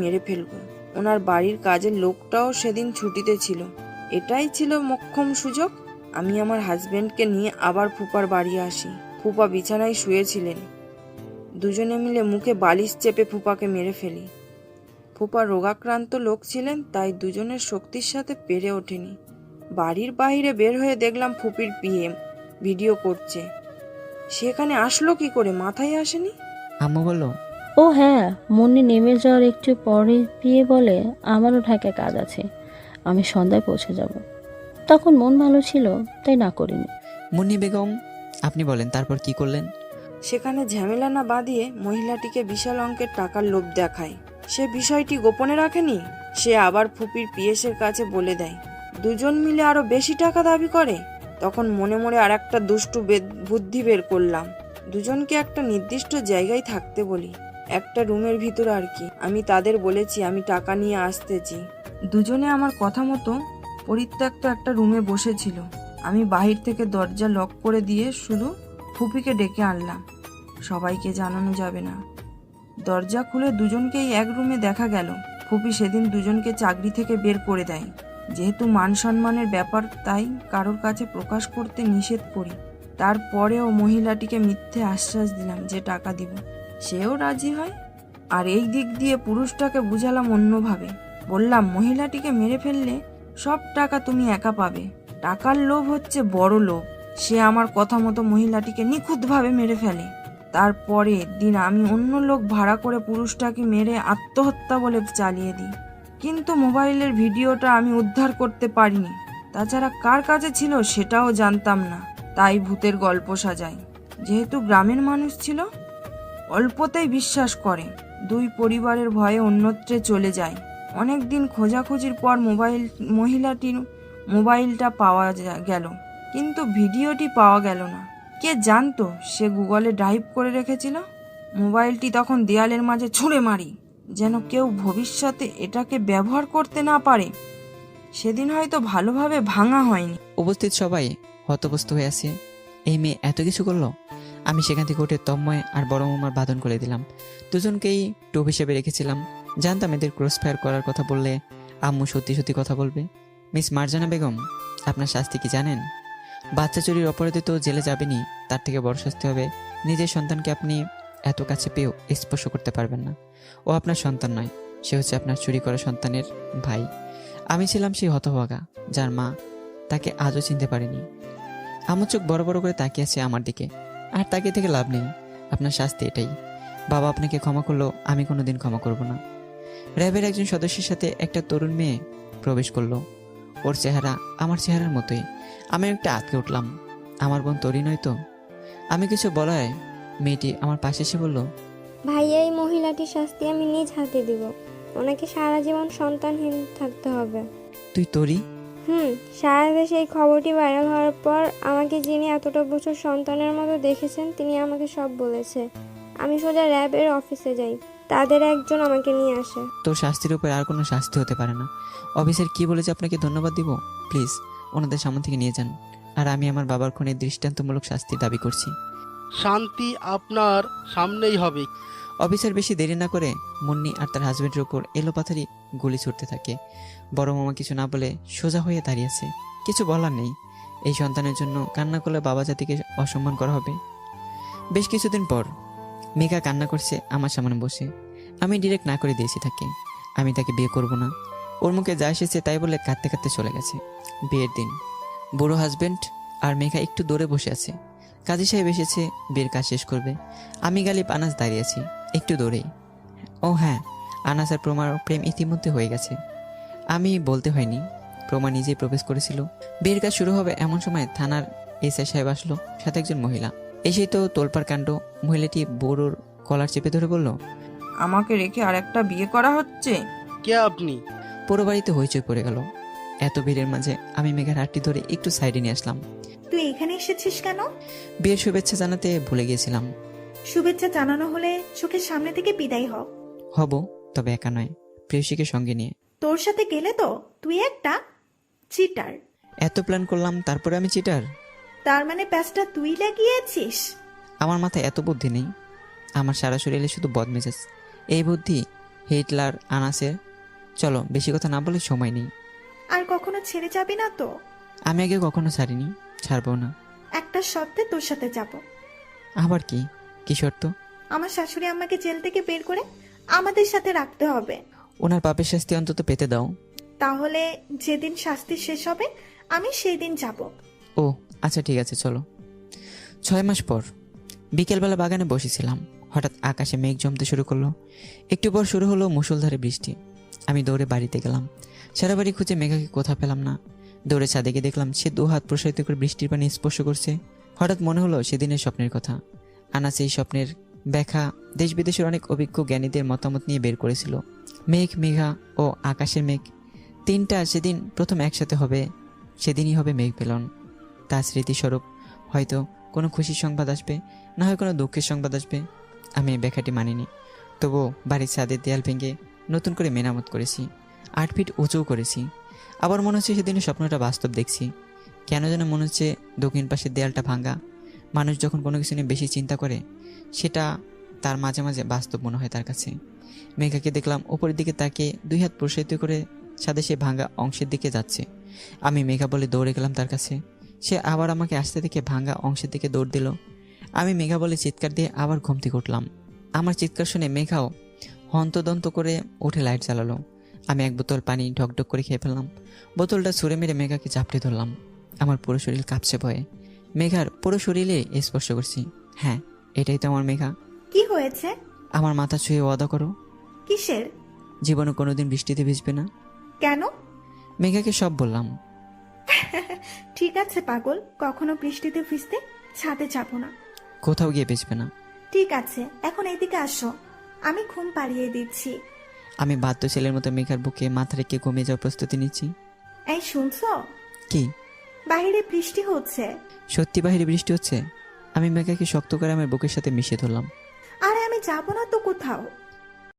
মেরে ফেলব। ওনার বাড়ির কাজের লোকটাও সেদিন ছুটিতে ছিল। এটাই ছিল মক্ষম সুযোগ। আমি আমার হাজবেন্ডকে নিয়ে আবার ফুপার বাড়ি আসি। ফুপা বিছানায় শুয়েছিলেন। দুজনে মিলে মুখে বালিশ চেপে ফুপাকে মেরে ফেলি। ফুপা রোগাক্রান্ত লোক ছিলেন, তাই দুজনের শক্তির সাথে পেরে ওঠেনি। বাড়ির বাইরে বের হয়ে দেখলাম ফুপির পিএম ভিডিও করছে। সেখানে আসলো কি করে? মাথায় আসেনি? আম্মু বলল ও হ্যাঁ মুন্নি নেমে যাওয়ার একটু পরে বিয়ে বলে আমারও ঢাকায় কাজ আছে আমি সন্ধ্যায় পৌঁছে যাব। তখন মন ভালো ছিল তাই না করিনি। মুন্নি বেগম আপনি বলেন তারপর কি করলেন? সেখানে ঝামেলা না বাঁধিয়ে মহিলাটিকে বিশাল অঙ্কের টাকার লোভ দেখায়। সে বিষয়টি গোপনে রাখেনি সে আবার ফুপির পিএসের কাছে বলে দেয় দুজন মিলে আরও বেশি টাকা দাবি করে? তখন মনে মনে আর একটা দুষ্টু বুদ্ধি বের করলাম দুজনকে একটা নির্দিষ্ট জায়গায় থাকতে বলি। একটা রুমের ভিতর আর কি। আমি তাদের বলেছি, আমি টাকা নিয়ে আসতেছি। দুজনে আমার কথা মতো পরিত্যক্ত একটা রুমে বসেছিল। আমি বাহির থেকে দরজা লক করে দিয়ে শুধু ফুপিকে ডেকে আনলাম। সবাইকে জানানো যাবে না। দরজা খুলে দুজনকেই এক রুমে দেখা গেল। ফুপি সেদিন দুজনকে চাকরি থেকে বের করে দেয়। যেহেতু মান সম্মানের ব্যাপার, তাই কারোর কাছে প্রকাশ করতে নিষেধ করি। তারপরেও মহিলাটিকে মিথ্যে আশ্বাস দিলাম যে টাকা দিব। সেও রাজি হয়? আর এই দিক দিয়ে পুরুষটাকে বুঝালাম অন্যভাবে। বললাম, মহিলাটিকে মেরে ফেললে সব টাকা তুমি একা পাবে। টাকার লোভ হচ্ছে বড় লোভ। সে আমার কথা মতো মহিলাটিকে নিখুঁতভাবে মেরে ফেলে। তারপরে দিন আমি অন্য লোক ভাড়া করে পুরুষটাকে মেরে আত্মহত্যা বলে চালিয়ে দিই। কিন্তু মোবাইলের ভিডিওটা আমি উদ্ধার করতে পারিনি। তাছাড়া কার কাছে ছিল সেটাও জানতাম না। তাই ভূতের গল্প সাজাই। যেহেতু গ্রামের মানুষ ছিল অল্পতেই বিশ্বাস করে। দুই পরিবারের ভয়ে অন্যত্রে চলে যায়। অনেক দিন খোঁজাখুঁজির পর মোবাইল, মহিলাটির মোবাইলটা পাওয়া গেল। কিন্তু ভিডিওটি পাওয়া গেল না। কে জানতো সে গুগলে ড্রাইভ করে রেখেছিল? মোবাইলটি তখন দেয়ালের মাঝে ছুঁড়ে মারি। যেন কেউ ভবিষ্যতে এটাকে ব্যবহার করতে না পারে। সেদিন হয়তো ভালোভাবে ভাঙা হয়নি। উপস্থিত সবাই হতবস্ত হয়ে আছে। এই মেয়ে এত কিছু করল? আমি সেখান থেকে উঠে তন্ময় আর বড় মামার বাদন করে দিলাম। দুজনকেই টোপ হিসেবে রেখেছিলাম। জানতাম এদের ক্রস ফায়ার করার কথা বললে আম্মু সত্যি সত্যি কথা বলবে। মিস মার্জানা বেগম, আপনার শাস্তি কি জানেন? বাচ্চা চুরির অপরাধে তো জেলে যাবেনি তার থেকে বড় শাস্তি হবে নিজের সন্তানকে আপনি এত কাছে পেয়েও স্পর্শ করতে পারবেন না। ও আপনার সন্তান নয়, সে হচ্ছে আপনার চুরি করা সন্তানের ভাই। আমি ছিলাম সেই হতভাগা, যার মা তাকে আজও চিনতে পারেনি। আমার চোখ বড় বড় করে তাকিয়ে আছে আমার দিকে। আর তাকে থেকে লাভ নেই। আপনার শাস্তি এটাই। বাবা আপনাকে ক্ষমা করল আমি কোনো দিন ক্ষমা করব না। র্যাবের একজন সদস্যের সাথে একটা তরুণ মেয়ে প্রবেশ করল। ওর চেহারা আমার চেহারার মতোই। আমি একটা আটকে উঠলাম। আমার বোন তরি নয় তো? আমি কিছু বলায় মেয়েটি আমার পাশে এসে বলল ভাইয়া এই মহিলাটির শাস্তি আমি নিজ হাতে দিব। ওনাকে সারা জীবন সন্তানহীন থাকতে হবে। তুই তরি হুম সারা দেশে এই খবরটি ভাইরাল হওয়ার পর আমাকে যিনি এতটা বছর সন্তানের মতো দেখেছেন, তিনি আমাকে সব বলেছে। আমি সোজা র্যাবের অফিসে যাই। তাদের একজন আমাকে নিয়ে আসে। তোর শাস্তির উপর আর কোনো শাস্তি হতে পারে না। অফিসের কি বলেছে আপনাকে ধন্যবাদ দিব? প্লিজ, ওনাদের সামনে থেকে নিয়ে যান। আর আমি আমার বাবার খুনের দৃষ্টান্তমূলক শাস্তির দাবি করছি। শান্তি আপনার সামনেই হবে। অফিসার বেশি দেরি না করে মুন্নি আর তার হাজবেন্ডের উপর এলোপাথারি গুলি ছুটতে থাকে। বড় মামা কিছু না বলে সোজা হয়ে দাঁড়িয়েছে কিছু বলার নেই। এই সন্তানের জন্য কান্না করলে বাবা জাতিকে অসম্মান করা হবে। বেশ কিছুদিন পর মেঘা কান্না করছে আমার সামনে বসে। আমি ডিরেক্ট না করে দিয়েছি তাকে। আমি তাকে বিয়ে করব না। ওর মুখে যা এসেছে তাই বলে কাঁদতে কাঁদতে চলে গেছে। বিয়ের দিন। বুড়ো হাজবেন্ড আর মেঘা একটু দূরে বসে আছে। কাজী সাহেব এসেছে বিয়ের কাজ শেষ করবে। আমি গালিব আনাস দাঁড়িয়ে আছি একটু দূরেই ও হ্যাঁ আনাস আর প্রমার প্রেম ইতিমধ্যে হয়ে গেছে। আমি বলতে হয়নি প্রমা নিজেই প্রবেশ করেছিল। বিয়ের কাজ শুরু হবে এমন সময় থানার এসআই সাহেব আসলো সাথে একজন মহিলা। এসেই তো তোলপার কাণ্ড মহিলাটি বড়োর কলার চেপে ধরে বলল আমাকে রেখে আরেকটা বিয়ে করা হচ্ছে? কে আপনি? পুরো বাড়িতে হইচই পড়ে গেল। এত ভিড়ের মাঝে আমি মেঘার হাতটি ধরে একটু সাইডে নিয়ে আসলাম। তুই এখানে এসেছিস কেন? বিয়ের শুভেচ্ছা জানাতে ভুলে গিয়েছিলাম। শুভেচ্ছা জানানো হলে চোখের সামনে থেকে বিদায় হ। হব তবে একা নয় প্রেয়সীকে সঙ্গে নিয়ে। তোর সাথে গেলে তো তুই একটা চিটার এত প্ল্যান করলাম তারপরে আমি চিটার তার মানে প্যাচটা তুই লাগিয়েছিস? আমার মাথায় এত বুদ্ধি নেই। আমার সারা শরীরে শুধু বদমেজাজ। এই বুদ্ধি হিটলার আনাসের। চলো বেশি কথা না বলে সময় নেই। আর কখনো ছেড়ে যাবি না তো? আমি আগে কখনো ছাড়িনি। ছাড়বো না। একটা শর্তে তোর সাথে যাব। আবার কি? কি শর্ত? আমার শাশুড়ি আমাকে জেল থেকে বের করে আমাদের সাথে রাখতে হবে। ওনার পাপের শাস্তি অন্তত পেতে দাও। তাহলে যেদিন শাস্তি শেষ হবে আমি সেই দিন যাব। ও আচ্ছা ঠিক আছে চলো। ছয় মাস পর বিকেলবেলা বাগানে বসেছিলাম। হঠাৎ আকাশে মেঘ জমতে শুরু করল। একটু পর শুরু হলো মুষলধারে বৃষ্টি। আমি দৌড়ে বাড়িতে গেলাম। সারা বাড়ি খুঁজে মেঘাকে কোথাও পেলাম না। দৌড়ে ছাদে গিয়ে দেখলাম সে দু হাত প্রসারিত করে বৃষ্টির পানি স্পর্শ করছে। হঠাৎ মনে হলো সেদিনের স্বপ্নের কথা। আনা সেই স্বপ্নের ব্যাখ্যা দেশ বিদেশের অনেক অভিজ্ঞ জ্ঞানীদের মতামত নিয়ে বের করেছিল। মেঘ, মেঘা ও আকাশের মেঘ। তিনটা সেদিন প্রথম একসাথে হবে, সেদিনই হবে মেঘ পেলন। তার স্মৃতিস্বরূপ হয়তো কোনো খুশির সংবাদ আসবে, না হয় কোনো দুঃখের সংবাদ আসবে। আমি ব্যাখ্যাটি মানিনি। তবুও বাড়ির ছাদের দেয়াল ভেঙে নতুন করে মেরামত করেছি। আট ফিট উঁচুও করেছি। আবার মনে হচ্ছে সেদিনের স্বপ্নটা বাস্তব দেখছি। কেন যেন মনে হচ্ছে দক্ষিণ পাশের দেয়ালটা ভাঙা। মানুষ যখন কোনো কিছু নিয়ে বেশি চিন্তা করে, সেটা তার মাঝে মাঝে বাস্তব মনে হয় তার কাছে। মেঘাকে দেখলাম ওপরের দিকে তাকে দুই হাত প্রসারিত করে ছাদে সে ভাঙা অংশের দিকে যাচ্ছে। আমি মেঘা বলে দৌড়ে গেলাম তার কাছে। সে আবার আমাকে আসতে দেখে ভাঙা অংশের দিকে দৌড় দিল। আমি মেঘা বলে চিৎকার দিয়ে আবার ঘুম থেকে উঠলাম। আমার চিৎকার শুনে মেঘাও হন্তদন্ত করে উঠে লাইট জ্বালালো। আমি এক বোতল পানি ঢকঢক করে খেয়ে ফেললাম। বোতলটা ছুঁড়ে মেরে মেঘাকে চাপড়ে ধরলাম। আমার পুরো শরীর কাঁপছে ভয়ে। মেঘার পুরো শরীরে স্পর্শ করছি। হ্যাঁ এটাই তো আমার মেঘা। কি হয়েছে? আমার মাথা ছুঁয়ে ওয়াদা করো। কিসের? জীবনে কোনোদিন বৃষ্টিতে ভিজবে না। কেন? মেঘাকে সব বললাম। ঠিক আছে পাগল। কখনো বৃষ্টিতে ভিজতে ছাদে যাব না। কোথাও গিয়ে ভিজবে না। ঠিক আছে এখন এদিকে আসো। আমি ঘুম পাড়িয়ে দিচ্ছি। আমি বাধ্য ছেলের মতো মেঘার বুকে মাথা রেখে ঘুমিয়ে যাওয়ার প্রস্তুতি নিচ্ছি। এই শুনছো? কি? বাইরে বৃষ্টি হচ্ছে। সত্যি বাইরে বৃষ্টি হচ্ছে? আমি মেঘাকে শক্ত করে আমার বুকের সাথে মিশিয়ে ধরলাম। আরে আমি যাব না তো কোথাও।